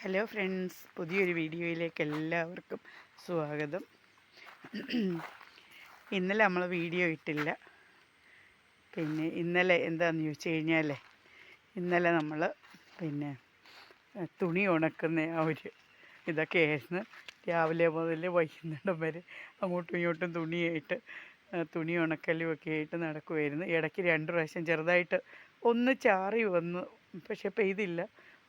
Hello friends പുതിയൊരു വീഡിയോയിലേക്ക് എല്ലാവർക്കും സ്വാഗതം. ഇന്നലെ നമ്മൾ വീഡിയോ ഇട്ടില്ല. പിന്നെ ഇന്നലെ എന്താണെന്ന് ചോദിച്ചു കഴിഞ്ഞാൽ ഇന്നലെ നമ്മൾ പിന്നെ തുണി ഉണക്കുന്ന ആ ഒരു ഇതൊക്കെയായിരുന്നു. രാവിലെ മുതൽ വൈകുന്നേരം വരെ അങ്ങോട്ടും ഇങ്ങോട്ടും തുണിയായിട്ട് തുണി ഉണക്കലും ഒക്കെ ആയിട്ട് നടക്കുമായിരുന്നു ഇടയ്ക്ക് രണ്ട് പ്രാവശ്യം ചെറുതായിട്ട് ഒന്ന് ചാറി വന്നു പക്ഷേ പെയ്തില്ല.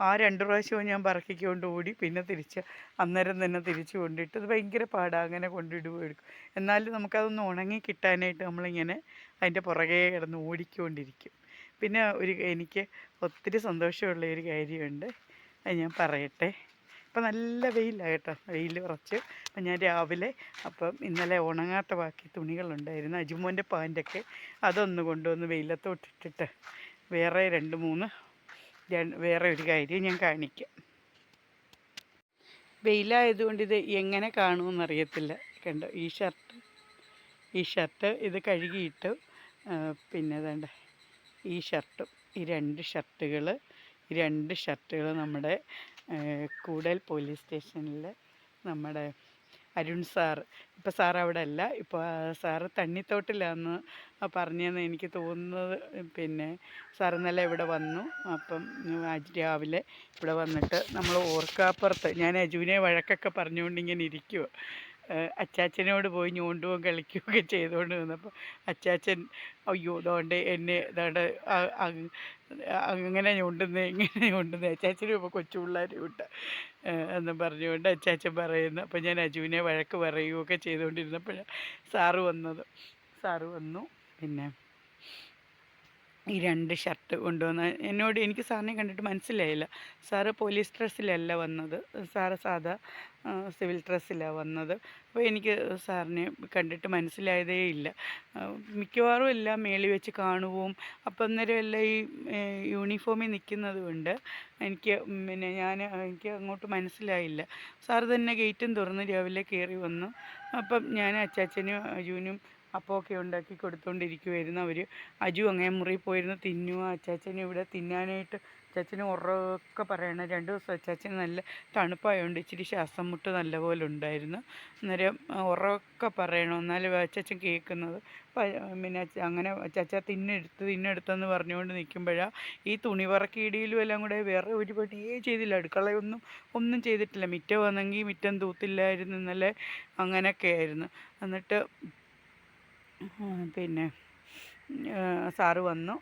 ആ രണ്ട് പ്രാവശ്യവും ഞാൻ പറക്കിക്കൊണ്ട് ഓടി പിന്നെ തിരിച്ച് അന്നേരം തന്നെ തിരിച്ച് കൊണ്ടിട്ട് അത് ഭയങ്കര പാടാണ് അങ്ങനെ കൊണ്ടിടുകയും എടുക്കും. എന്നാലും നമുക്കതൊന്ന് ഉണങ്ങി കിട്ടാനായിട്ട് നമ്മളിങ്ങനെ അതിന്റെ പുറകെ കിടന്ന് ഓടിക്കൊണ്ടിരിക്കും. പിന്നെ ഒരു എനിക്ക് ഒത്തിരി സന്തോഷമുള്ള ഒരു കാര്യമുണ്ട്. അത് ഞാൻ പറയട്ടെ. ഇപ്പം നല്ല വെയിലാണ് കേട്ടോ. വെയിൽ കുറച്ച്. അപ്പം ഞാൻ രാവിലെ അപ്പം ഇന്നലെ ഉണങ്ങാത്ത ബാക്കി തുണികളുണ്ടായിരുന്നു. അജുമോന്റെ പാന്റൊക്കെ അതൊന്ന് കൊണ്ടുവന്ന് വെയിലത്തോട്ടിട്ടിട്ട് വേറെ രണ്ട് മൂന്ന് വേറെ ഒരു കാര്യം ഞാൻ കാണിക്കാം. വെയിലായതുകൊണ്ട് ഇത് എങ്ങനെ കാണുമെന്ന് അറിയത്തില്ല കണ്ടോ ഈ ഷർട്ട് ഈ ഷർട്ട് ഇത് കഴുകിയിട്ട് പിന്നെ വേണ്ട ഈ ഷർട്ടും ഈ രണ്ട് ഷർട്ടുകൾ ഈ രണ്ട് ഷർട്ടുകൾ നമ്മുടെ കൂടൽ പോലീസ് സ്റ്റേഷനിൽ നമ്മുടെ അരുൺ സാർ. ഇപ്പോൾ സാർ അവിടെ അല്ല ഇപ്പോൾ സാറ് തണ്ണിത്തോട്ടിലാന്ന് പറഞ്ഞതെന്ന് എനിക്ക് തോന്നുന്നത്. പിന്നെ സാർ ഇന്നലെ ഇവിടെ വന്നു. അപ്പം രാവിലെ ഇവിടെ വന്നിട്ട് നമ്മൾ ഓർക്കാപ്പുറത്ത് ഞാൻ അജുവിനെ വഴക്കൊക്കെ പറഞ്ഞുകൊണ്ട് ഇങ്ങനെ ഇരിക്കുക അച്ചാച്ചനോട് പോയി ഞോണ്ടുകയും കളിക്കുകയൊക്കെ ചെയ്തുകൊണ്ട് നിന്നപ്പോൾ അച്ചാച്ചൻ അയ്യോ ഇതോണ്ട് എന്നെ ഇതാണ്ട് അങ്ങനെ ഞൊണ്ടുന്നേ ഇങ്ങനെ ഞൊണ്ടുന്നേ. അച്ചാച്ചനും ഇപ്പോൾ കൊച്ചു പിള്ളേർ വിട്ട എന്ന് പറഞ്ഞുകൊണ്ട് അച്ചാച്ചൻ പറയുന്നു. അപ്പോൾ ഞാൻ അജുവിനെ വഴക്ക് പറയുകയൊക്കെ ചെയ്തുകൊണ്ടിരുന്നപ്പോഴാണ് സാറ് വന്നത്. സാറ് വന്നു. പിന്നെ ഈ രണ്ട് ഷർട്ട് കൊണ്ടുവന്ന് എന്നോട് എനിക്ക് സാറിനെ കണ്ടിട്ട് മനസ്സിലായില്ല. സാറ് പോലീസ് ഡ്രസ്സിലല്ല വന്നത്. സാറ് സാധാ സിവിൽ ഡ്രസ്സിലാണ് വന്നത്. അപ്പോൾ എനിക്ക് സാറിനെ കണ്ടിട്ട് മനസ്സിലായതേ ഇല്ല. മിക്കവാറും എല്ലാം മേളി വെച്ച് കാണുകയും അപ്പം അന്നേരം ഈ യൂണിഫോമിൽ നിൽക്കുന്നത് കൊണ്ട് എനിക്ക് പിന്നെ ഞാൻ എനിക്ക് അങ്ങോട്ട് മനസ്സിലായില്ല. സാറ് തന്നെ ഗേറ്റും തുറന്ന് രാവിലെ കയറി വന്നു. അപ്പം ഞാൻ അച്ചാച്ചനും അജുവിനും അപ്പമൊക്കെ ഉണ്ടാക്കി കൊടുത്തുകൊണ്ടിരിക്കുമായിരുന്നു അവർ അജു അങ്ങനെ മുറിയിൽ പോയിരുന്ന് തിന്നുക അച്ചാച്ചന് ഇവിടെ തിന്നാനായിട്ട് അച്ചാച്ചന് ഉറക്കെ പറയണം. രണ്ട് ദിവസം അച്ചാച്ചന് നല്ല തണുപ്പായതുകൊണ്ട് ഇച്ചിരി ശ്വാസം മുട്ട് നല്ലപോലെ ഉണ്ടായിരുന്നു. അന്നേരം ഉറക്കെ പറയണം. എന്നാലും അച്ചാച്ചൻ കേൾക്കുന്നത് പിന്നെ അങ്ങനെ അച്ചാച്ച തിന്നെടുത്ത് തിന്നെടുത്തെന്ന് പറഞ്ഞുകൊണ്ട് നിൽക്കുമ്പോഴാണ് ഈ തുണി പറക്കിയിടിയിലും എല്ലാം കൂടെ വേറെ ഒരു പണിയേ ചെയ്തില്ല. അടുക്കളയൊന്നും ഒന്നും ചെയ്തിട്ടില്ല. മിറ്റം വന്നെങ്കിൽ മിറ്റം തൂത്തില്ലായിരുന്നു ഇന്നലെ അങ്ങനെയൊക്കെ ആയിരുന്നു. എന്നിട്ട് പിന്നെ സാറ് വന്നു.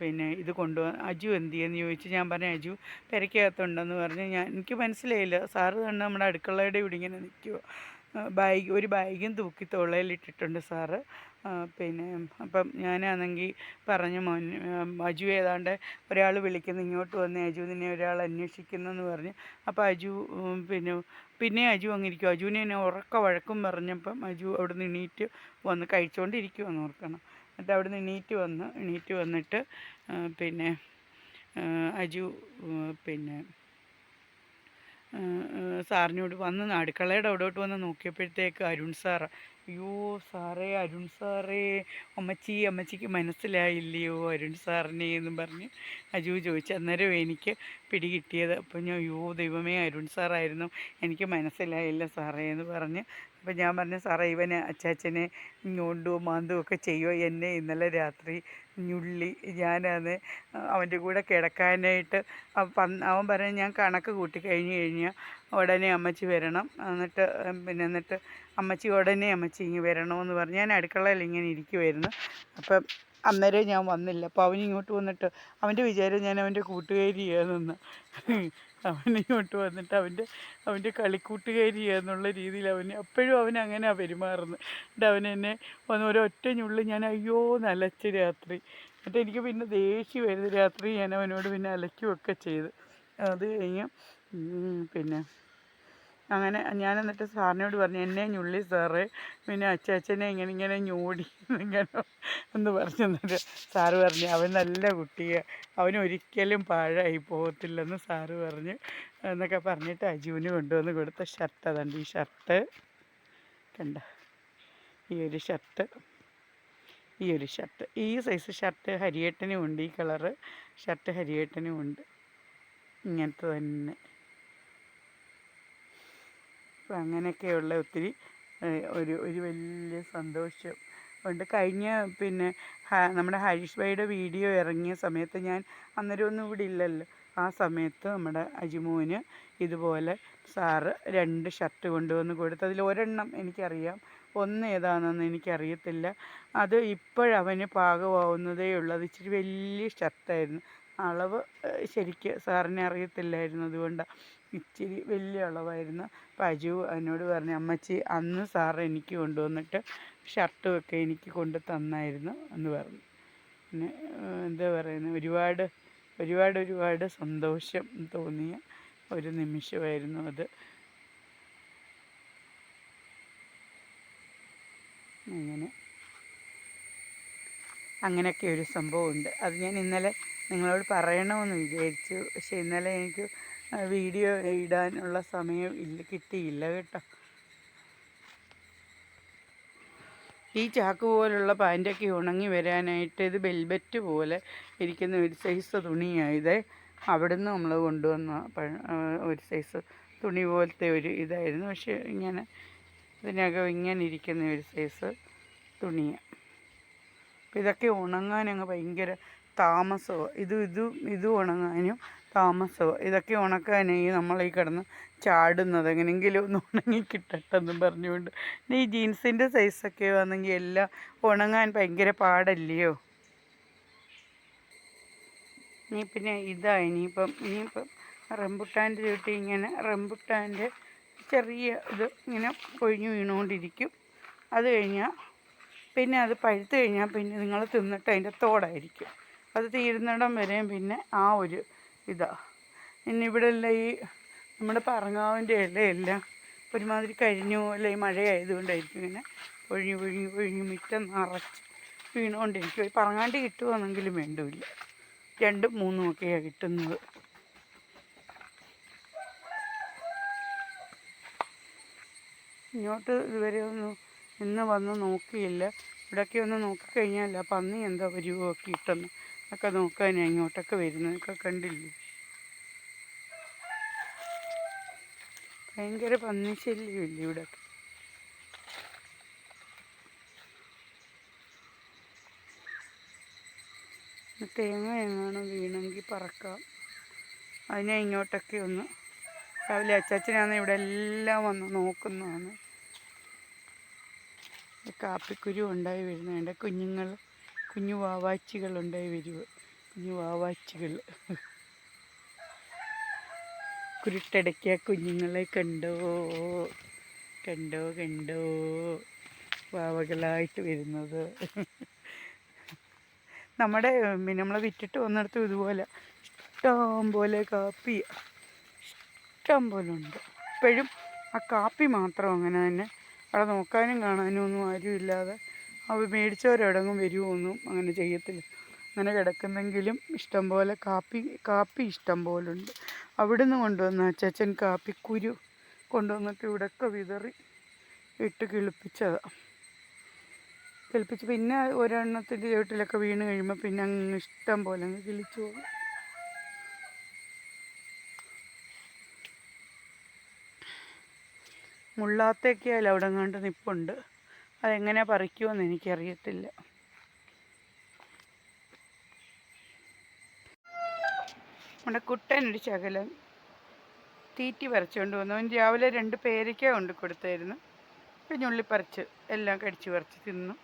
പിന്നെ ഇത് കൊണ്ടുവന്ന് അജു എന്ത് ചെയ്യുമെന്ന് ചോദിച്ചു. ഞാൻ പറഞ്ഞു അജു പെരക്കകത്തുണ്ടെന്ന് പറഞ്ഞ്. ഞാൻ എനിക്ക് മനസ്സിലായില്ല. സാറ് തന്നെ നമ്മുടെ അടുക്കളയുടെ ഇവിടെ ഇങ്ങനെ നിൽക്കുമോ ബാഗ് ഒരു ബാഗും തൂക്കി തൊള്ളയിലിട്ടിട്ടുണ്ട് സാറ്. പിന്നെ അപ്പം ഞാനാണെങ്കിൽ പറഞ്ഞു മോൻ അജു ഏതാണ്ട് ഒരാൾ വിളിക്കുന്നു ഇങ്ങോട്ട് വന്ന്. അജു നിന്നെ ഒരാൾ അന്വേഷിക്കുന്നെന്ന് പറഞ്ഞു. അപ്പോൾ അജു പിന്നെ പിന്നെ അജു അങ്ങിരിക്കും അജുവിനെ എന്നെ ഉറക്ക വഴക്കും പറഞ്ഞപ്പം അജു അവിടെ നിന്ന് എണീറ്റ് വന്ന് കഴിച്ചുകൊണ്ടിരിക്കുമെന്ന് ഓർക്കണം. എന്നിട്ട് അവിടെ നിന്ന് എണീറ്റ് വന്ന് എണീറ്റ് വന്നിട്ട് പിന്നെ അജു പിന്നെ സാറിനോട് വന്ന് അടുക്കളയുടെ അവിടോട്ട് വന്ന് നോക്കിയപ്പോഴത്തേക്ക് അരുൺ സാറ് അയ്യോ സാറേ അരുൺ സാറേ. അമ്മച്ചി അമ്മച്ചിക്ക് മനസ്സിലായില്ലയോ അരുൺ സാറിനെ എന്നും പറഞ്ഞ് അജു ചോദിച്ചു. അന്നേരം എനിക്ക് പിടികിട്ടിയത് അപ്പം ഞാൻ അയ്യോ ദൈവമേ അരുൺ സാറായിരുന്നു. എനിക്ക് മനസ്സിലായില്ല സാറേ എന്ന് പറഞ്ഞ്. അപ്പം ഞാൻ പറഞ്ഞു സാറേ ഇവന് അച്ചാച്ചനെ ഞോണ്ടും മാന്തും ഒക്കെ ചെയ്യുമോ എന്നെ ഇന്നലെ രാത്രി ഞുള്ളി ഞാനത് അവന്റെ കൂടെ കിടക്കാനായിട്ട് അവൻ പറഞ്ഞു ഞാൻ കണക്ക് കൂട്ടി കഴിഞ്ഞ് കഴിഞ്ഞാൽ ഉടനെ അമ്മച്ചി വരണം. എന്നിട്ട് പിന്നെ എന്നിട്ട് അമ്മച്ചി ഉടനെ അമ്മച്ചി ഇങ്ങ് വരണമെന്ന് പറഞ്ഞ്. ഞാൻ അടുക്കളയിൽ ഇങ്ങനെ ഇരിക്കുമായിരുന്നു അപ്പം അന്നേരം ഞാൻ വന്നില്ല. അപ്പോൾ അവൻ ഇങ്ങോട്ട് വന്നിട്ട് അവന്റെ വിചാരം ഞാൻ അവന്റെ കൂട്ടുകാരിയാണെന്ന്. അവൻ ഇങ്ങോട്ട് വന്നിട്ട് അവന്റെ അവന്റെ കളിക്കൂട്ടുകാരിയാന്നുള്ള രീതിയിൽ അവൻ അപ്പോഴും അവൻ അങ്ങനെ പെരുമാറുന്നത്. എന്നിട്ട് അവൻ എന്നെ വന്ന് ഒറ്റ ഞുള്ളി ഞാൻ അയ്യോ നലച്ച് രാത്രി. എന്നിട്ട് എനിക്ക് പിന്നെ ദേഷ്യം വരുന്ന രാത്രി ഞാൻ അവനോട് പിന്നെ അലക്കുകയൊക്കെ ചെയ്ത്. അത് കഴിഞ്ഞ് പിന്നെ അങ്ങനെ ഞാൻ എന്നിട്ട് സാറിനോട് പറഞ്ഞു എന്നെ ഞുള്ളി സാറ് പിന്നെ അച്ചാച്ചനെ ഇങ്ങനെ ഇങ്ങനെ ഞൂടി ഇങ്ങനെ എന്ന് പറഞ്ഞു എന്നിട്ട് സാറ് പറഞ്ഞു അവൻ നല്ല കുട്ടിയെ അവൻ ഒരിക്കലും പാഴായി പോകത്തില്ലെന്ന് സാറ് പറഞ്ഞു എന്നൊക്കെ പറഞ്ഞിട്ട് അജുവിന് കൊണ്ടുവന്ന് കൊടുത്ത ഷർട്ട് അതുണ്ട് ഈ ഷർട്ട് കണ്ട? ഈ ഒരു ഷർട്ട് ഈ ഒരു ഷർട്ട് ഈ സൈസ് ഷർട്ട് ഹരിയേട്ടനും ഉണ്ട് ഈ കളറ് ഷർട്ട് ഹരിയേട്ടനും ഉണ്ട്. ഇങ്ങനത്തെ തന്നെ. അപ്പം അങ്ങനെയൊക്കെയുള്ള ഒത്തിരി ഒരു ഒരു വലിയ സന്തോഷം ഉണ്ട്. കഴിഞ്ഞ പിന്നെ നമ്മുടെ ഹരീഷ് ഭായിയുടെ വീഡിയോ ഇറങ്ങിയ സമയത്ത് ഞാൻ അന്നേരം ഒന്നും ഇവിടെ ഇല്ലല്ലോ. ആ സമയത്ത് നമ്മുടെ അജിമോന് ഇതുപോലെ സാറ് രണ്ട് ഷർട്ട് കൊണ്ടുവന്ന് കൊടുത്തു അതിൽ ഒരെണ്ണം എനിക്കറിയാം ഒന്ന് ഏതാണെന്ന് എനിക്കറിയത്തില്ല. അത് ഇപ്പോഴവന് പാകമാവുന്നതേ ഉള്ളൂ. അത് ഇച്ചിരി വലിയ ഷർട്ടായിരുന്നു. അളവ് ശരിക്ക് സാറിനെ അറിയത്തില്ലായിരുന്നു. അതുകൊണ്ടാണ് ഇച്ചിരി വലിയ അളവായിരുന്നു പജു എന്നോട് പറഞ്ഞു അമ്മച്ചി അന്ന് സാർ എനിക്ക് കൊണ്ടുവന്നിട്ട് ഷർട്ട് ഒക്കെ എനിക്ക് കൊണ്ട് തന്നായിരുന്നു എന്ന് പറഞ്ഞു. പിന്നെ എന്താ പറയുന്നത് ഒരുപാട് ഒരുപാട് ഒരുപാട് സന്തോഷം തോന്നിയ ഒരു നിമിഷമായിരുന്നു അത്. അങ്ങനെ. അങ്ങനെയൊക്കെ ഒരു സംഭവമുണ്ട്. അത് ഞാൻ ഇന്നലെ നിങ്ങളോട് പറയണമെന്ന് വിചാരിച്ചു. പക്ഷേ ഇന്നലെ എനിക്ക് വീഡിയോ ഇടാനുള്ള സമയം ഇല്ല കിട്ടിയില്ല കേട്ടോ. ഈ ചാക്ക് പോലുള്ള പാന്റൊക്കെ ഉണങ്ങി വരാനായിട്ട് ഇത് ബെൽബറ്റ് പോലെ ഇരിക്കുന്ന ഒരു സൈസ് തുണിയായത് അവിടുന്ന് നമ്മൾ കൊണ്ടുവന്ന ഒരു സൈസ് തുണി പോലത്തെ ഒരു ഇതായിരുന്നു. പക്ഷേ ഇങ്ങനെ ഇതിനകം ഇങ്ങനെ ഇരിക്കുന്ന ഒരു സൈസ് തുണിയാണ് ഇതൊക്കെ ഉണങ്ങാനങ്ങ് ഭയങ്കര താമസമാണ് ഇതും ഇതും ഇതും ഉണങ്ങാനും താമസവും. ഇതൊക്കെ ഉണക്കാനായി നമ്മൾ ഈ കിടന്ന് ചാടുന്നത്. എങ്ങനെയെങ്കിലും ഒന്ന് ഉണങ്ങി കിട്ടട്ടെന്ന് പറഞ്ഞുകൊണ്ട്. ഈ ജീൻസിന്റെ സൈസൊക്കെ വന്നെങ്കിൽ എല്ലാം ഉണങ്ങാൻ ഭയങ്കര പാടല്ലയോ? ഇനി പിന്നെ ഇതാ ഇനിയിപ്പം ഇനിയിപ്പം റംബുട്ടാന്റെ ചുട്ടി ഇങ്ങനെ റംബുട്ടാന്റെ ചെറിയ ഇത് ഇങ്ങനെ കൊഴിഞ്ഞു വീണുകൊണ്ടിരിക്കും. അത് കഴിഞ്ഞാൽ പിന്നെ അത് പഴുത്ത് കഴിഞ്ഞാൽ പിന്നെ നിങ്ങൾ തിന്നിട്ട് അതിന്റെ തോടായിരിക്കും. അത് തീരുന്നിടം വരെയും പിന്നെ ആ ഒരു ഇതാ. ഇവിടെ ഉള്ള ഈ നമ്മുടെ പറങ്ങാവിന്റെ ഇലയെല്ലാം ഒരുമാതിരി കഴിഞ്ഞു അല്ലെ മഴയായതുകൊണ്ടായിരിക്കും ഇങ്ങനെ ഒഴിഞ്ഞു ഒഴിഞ്ഞു ഒഴിഞ്ഞു മുറ്റം നിറച്ച് വീണുകൊണ്ടിരിക്കും പറങ്ങാണ്ടി കിട്ടുവാണെങ്കിലും വേണ്ടില്ല രണ്ടും മൂന്നും ഒക്കെയാണ് കിട്ടുന്നത്. ഇങ്ങോട്ട് ഇതുവരെ ഒന്നും ഇന്ന് വന്ന് നോക്കിയില്ല. ഇവിടെയൊക്കെ ഒന്ന് നോക്കിക്കഴിഞ്ഞാൽ പന്നി എന്താ പരിവമൊക്കെ ഇട്ടെന്ന് ഒക്കെ നോക്കാൻ ഇങ്ങോട്ടൊക്കെ വരുന്നതൊക്കെ കണ്ടില്ലേ? ഭയങ്കര പന്നി ശല്യമില്ലേ ഇവിടെയൊക്കെ ഇനി തേങ്ങ എങ്ങാനും വീണെങ്കിൽ പറക്കാം. അതിനെ ഇങ്ങോട്ടൊക്കെ ഒന്ന് രാവിലെ അച്ചാച്ചനാണ് ഇവിടെ എല്ലാം വന്ന് നോക്കുന്നതാണ്. കാപ്പിക്കുരു ഉണ്ടായി വരുന്നതിന്റെ കുഞ്ഞുങ്ങൾ കുഞ്ഞു വാവാച്ചികൾ ഉണ്ടായി വരുക കുഞ്ഞു വാവാച്ചികൾ. കുരുട്ടടക്കിയ കുഞ്ഞുങ്ങളെ കണ്ടോ? കണ്ടോ കണ്ടോ? വാവകളായിട്ട് വരുന്നത്. നമ്മുടെ നമ്മളെ വിറ്റിട്ട് വന്നിടത്തും ഇതുപോലെ ഇഷ്ടം പോലെ കാപ്പി ഇഷ്ടം പോലെ ഉണ്ട്. ഇപ്പോഴും ആ കാപ്പി മാത്രം അങ്ങനെ തന്നെ. അവിടെ നോക്കാനും കാണാനും ഒന്നും ആരുമില്ലാതെ അവ മേടിച്ചവരെവിടെങ്ങും വരുമൊന്നും അങ്ങനെ ചെയ്യത്തില്ല. അങ്ങനെ കിടക്കുന്നെങ്കിലും ഇഷ്ടംപോലെ കാപ്പി കാപ്പി ഇഷ്ടം പോലെ ഉണ്ട് അവിടുന്ന് കൊണ്ടുവന്ന ചച്ചൻ കാപ്പി കുരു കൊണ്ടുവന്നിട്ട് ഇവിടെയൊക്കെ വിതറി ഇട്ട് കിളിപ്പിച്ചതാണ് കിളിപ്പിച്ച് പിന്നെ ഒരെണ്ണത്തിന്റെ ചുവട്ടിലൊക്കെ വീണ് കഴിയുമ്പോൾ പിന്നെ അങ്ങ് ഇഷ്ടം പോലെ അങ്ങ് കിളിച്ചു പോകും. മുള്ളാത്തേക്കായാലും അവിടെ കണ്ട് നിപ്പുണ്ട്. അതെങ്ങനെ പറിക്കുമെന്ന് എനിക്കറിയത്തില്ല. നമ്മുടെ കുട്ടനൊരു ശകലം തീറ്റി പറിച്ചുകൊണ്ട് വന്നു. അവൻ രാവിലെ രണ്ട് പേരയ്ക്ക കൊണ്ട് കൊടുത്തായിരുന്നു. പിന്നെ ഉള്ളി പറിച്ച് എല്ലാം കടിച്ച് പറിച്ച് തിന്നു.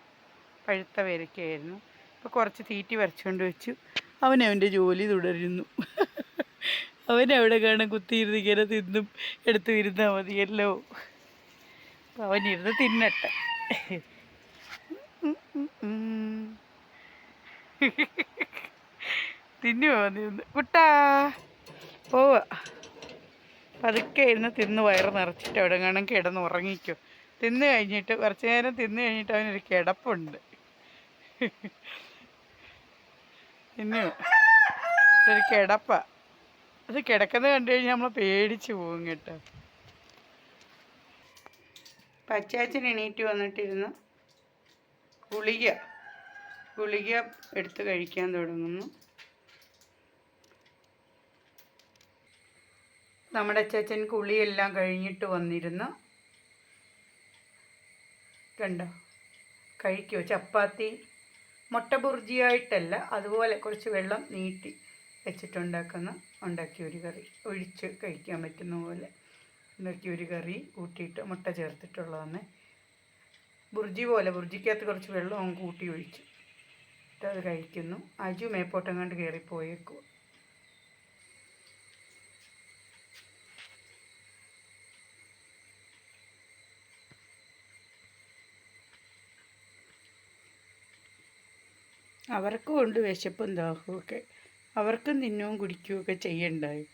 പഴുത്ത പേരയ്ക്കായിരുന്നു അപ്പോൾ കുറച്ച് തീറ്റി പറിച്ചുകൊണ്ട് വെച്ചു. അവൻ ജോലി തുടരുന്നു. അവനവിടെ കാണാൻ കുത്തിയിരുന്നിങ്ങനെ തിന്നും. എടുത്ത് ഇരുന്നാൽ മതിയല്ലോ. അപ്പോൾ അവനിരുന്ന് തിന്നട്ടെ. തിന്നുവോ നിന്ന് കുട്ടാ പോവ. പതുക്കെ ഇരുന്ന് തിന്ന് വയറ് നിറച്ചിട്ട് അവിടെ കിടന്ന് ഉറങ്ങിക്കോ. തിന്ന് കഴിഞ്ഞിട്ട് കുറച്ച് നേരം തിന്ന് കഴിഞ്ഞിട്ട് അവനൊരു കിടപ്പുണ്ട്. തിന്നു ഇതൊരു കിടപ്പാ. അത് കിടക്കുന്നത് കണ്ടു കഴിഞ്ഞാൽ നമ്മൾ പേടിച്ച് പോകും കേട്ടോ. പച്ചാച്ചൻ എണീറ്റ് വന്നിട്ടിരുന്ന്. ഗുളിക ഗുളിക എടുത്ത് കഴിക്കാൻ തുടങ്ങുന്നു. നമ്മുടെ അച്ചാച്ചൻ കുളിയെല്ലാം കഴിഞ്ഞിട്ട് വന്നിരുന്നു. കണ്ടോ? കഴിക്കുമോ ചപ്പാത്തി മുട്ട ബുർജിയായിട്ടല്ല അതുപോലെ കുറച്ച് വെള്ളം നീട്ടി വെച്ചിട്ടുണ്ടാക്കുന്ന. ഉണ്ടാക്കിയ ഒരു കറി. ഒഴിച്ച് കഴിക്കാൻ പറ്റുന്ന പോലെ. ഉണ്ടാക്കിയ ഒരു കറി കൂട്ടിയിട്ട് മുട്ട ചേർത്തിട്ടുള്ളതാണ്. ബുർജി പോലെ ബുർജിക്കകത്ത് കുറച്ച് വെള്ളം കൂട്ടി ഒഴിച്ചു. എന്നിട്ട് അത് കഴിക്കുന്നു. അജു മേപ്പോട്ടം കണ്ട് പോയേക്കും അവർക്കും ഉണ്ട് വിശപ്പും ദാഹവും ഒക്കെ അവർക്കും തിന്നുകയും കുടിക്കുകയൊക്കെ ചെയ്യണ്ടായി.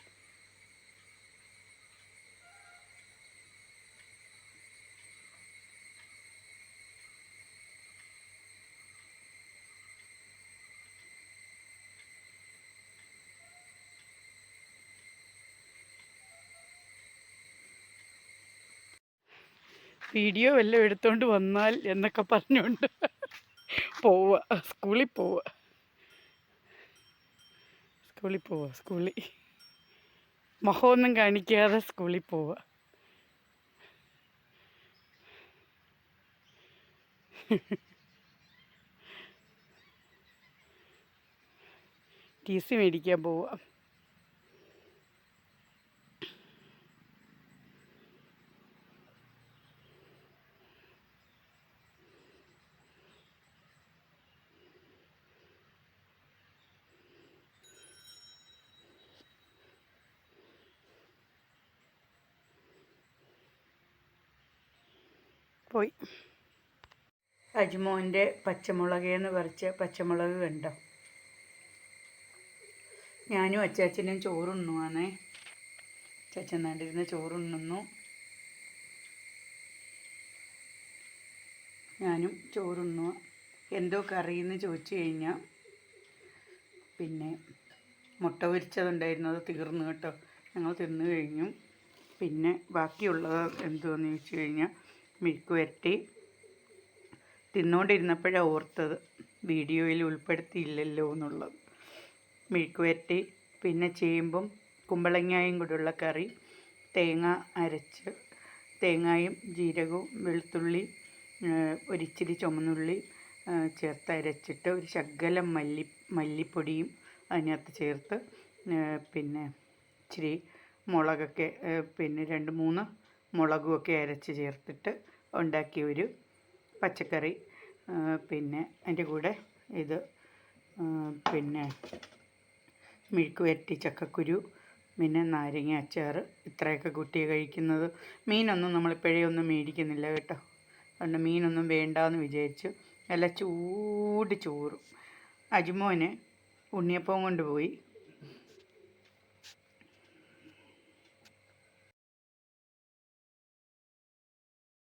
വീഡിയോ എല്ലാം എടുത്തോണ്ട് വന്നാൽ എന്നൊക്കെ പറഞ്ഞുകൊണ്ട് പോവുക സ്കൂളിൽ പോവുക സ്കൂളിൽ പോവുക സ്കൂളിൽ. മുഖമൊന്നും കാണിക്കാതെ സ്കൂളിൽ പോവുക ടി സി മേടിക്കാൻ പോവുക പോയി. അജ്മോന്റെ പച്ചമുളകേന്ന് പറിച്ച പച്ചമുളക് കണ്ടോ? ഞാനും അച്ചാച്ചനും ചോറുണ്ണുവാണേ. അച്ചാച്ചൻ നാണ്ടിരുന്ന് ചോറുണ്ണുന്നു. ഞാനും ചോറുണ്ണുക എന്തോ കറിയെന്ന് ചോദിച്ചു കഴിഞ്ഞാൽ പിന്നെ മുട്ട പൊരിച്ചതുണ്ടായിരുന്നു അത് തീർന്നു കേട്ടോ. ഞങ്ങൾ തിന്നു കഴിഞ്ഞു. പിന്നെ ബാക്കിയുള്ളത് എന്തോന്ന് ചോദിച്ചു കഴിഞ്ഞാൽ മെഴുക്ക് വരട്ടി. തിന്നുകൊണ്ടിരുന്നപ്പോഴാണ് ഓർത്തത് വീഡിയോയിൽ ഉൾപ്പെടുത്തിയില്ലല്ലോ എന്നുള്ളത്. മെഴുക്ക് വരട്ടി പിന്നെ ചേമ്പും കുമ്പളങ്ങായും കൂടെയുള്ള കറി തേങ്ങ അരച്ച് തേങ്ങായും ജീരകവും വെളുത്തുള്ളി ഒരിച്ചിരി ചുമന്നുള്ളി ചേർത്ത് അരച്ചിട്ട് ഒരു ശകലം മല്ലി മല്ലിപ്പൊടിയും അതിനകത്ത് ചേർത്ത് പിന്നെ ഇച്ചിരി മുളകൊക്കെ പിന്നെ രണ്ട് മൂന്ന് മുളകുമൊക്കെ അരച്ച് ചേർത്തിട്ട് ഉണ്ടാക്കിയ ഒരു പച്ചക്കറി. പിന്നെ അതിന്റെ കൂടെ ഇത് പിന്നെ മെഴുക്ക് വരട്ടി ചക്കക്കുരു പിന്നെ നാരങ്ങ അച്ചാർ. ഇത്രയൊക്കെ കുട്ടിയെ കഴിക്കുന്നത്. മീനൊന്നും നമ്മളിപ്പോഴേ ഒന്നും മേടിക്കുന്നില്ല കേട്ടോ. അതുകൊണ്ട് മീനൊന്നും വേണ്ടാന്ന് വിചാരിച്ചു നല്ല ചൂട് ചോറും. അജുമോന് ഉണ്ണിയപ്പം കൊണ്ടുപോയി.